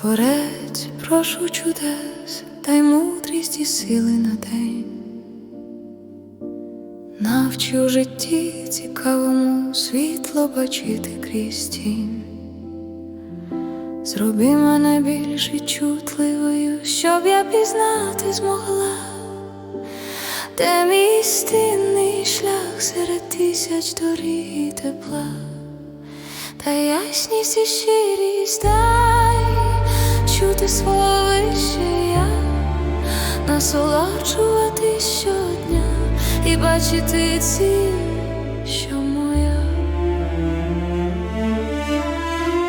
Творець, прошу чудес, дай мудрість і сили на день. Навчи у житті цікавому світло бачити крізь тінь. Зроби мене більш відчутливою, щоб я пізнати змогла, де мій істинний шлях серед тисяч доріг і тепла, та ясність і щирість дай чути свого вище я, насолоджувати щодня і бачити ціль, що моя.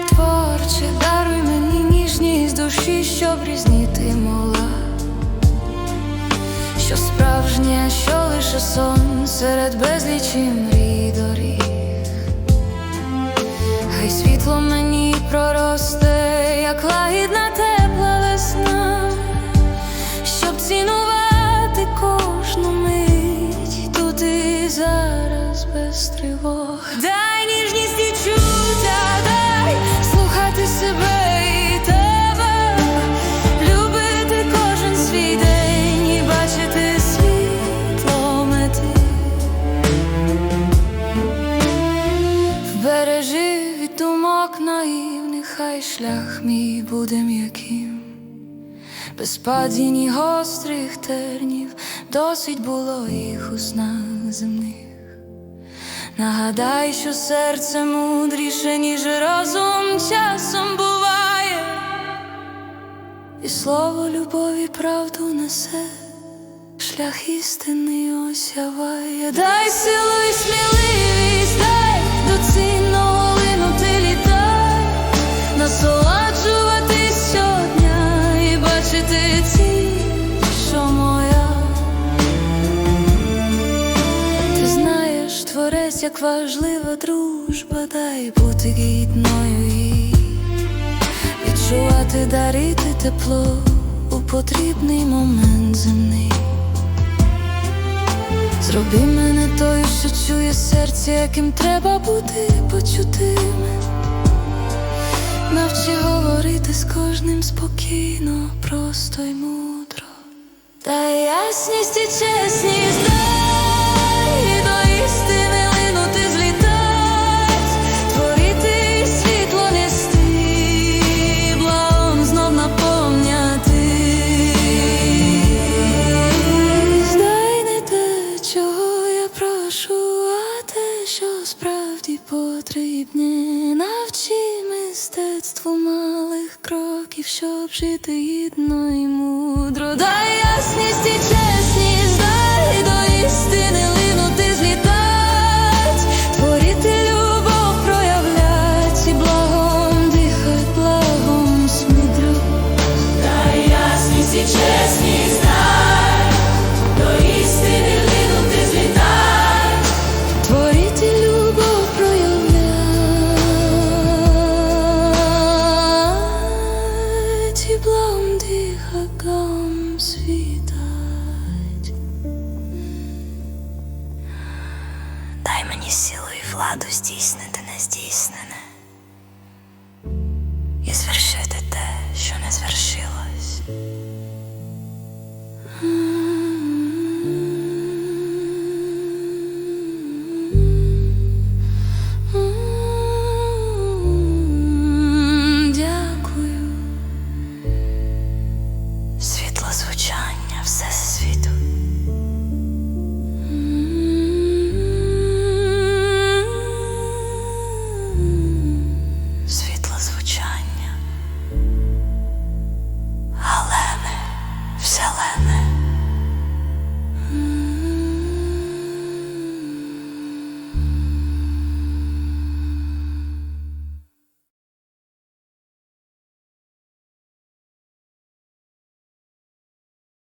Творче, даруй мені ніжність душі, щоб різніти мола, що справжнє, що лише сон серед безлічі без тривог. Дай ніжність і чуття, дай слухати себе і тебе, любити кожен свій день і бачити світло мети. Вбережи думок наївних, хай шлях мій буде м'яким. Без падінь і гострих тернів досить було їх у снах земних. Нагадай, що серце мудріше, ніж розум часом буває, і слово любові правду несе, шлях істини осяває, дай силу і сміливість, дай до цінного линути літай, насолоджуватись щодня і бачити ціль, творець, як важлива дружба, дай бути гідною їй, відчувати, дарити тепло у потрібний момент земний. Зроби мене тою, що чує серце, яким треба бути почутим. Навчи говорити з кожним спокійно, просто й мудро. Дай ясність і чесність, потрібне. Навчи мистецтву малих кроків, щоб жити гідно і мудро. Дай ясність і чесність, дихаком світать. Дай мені силу і владу здійснити нездійснене. І звершити те, що не звершилось.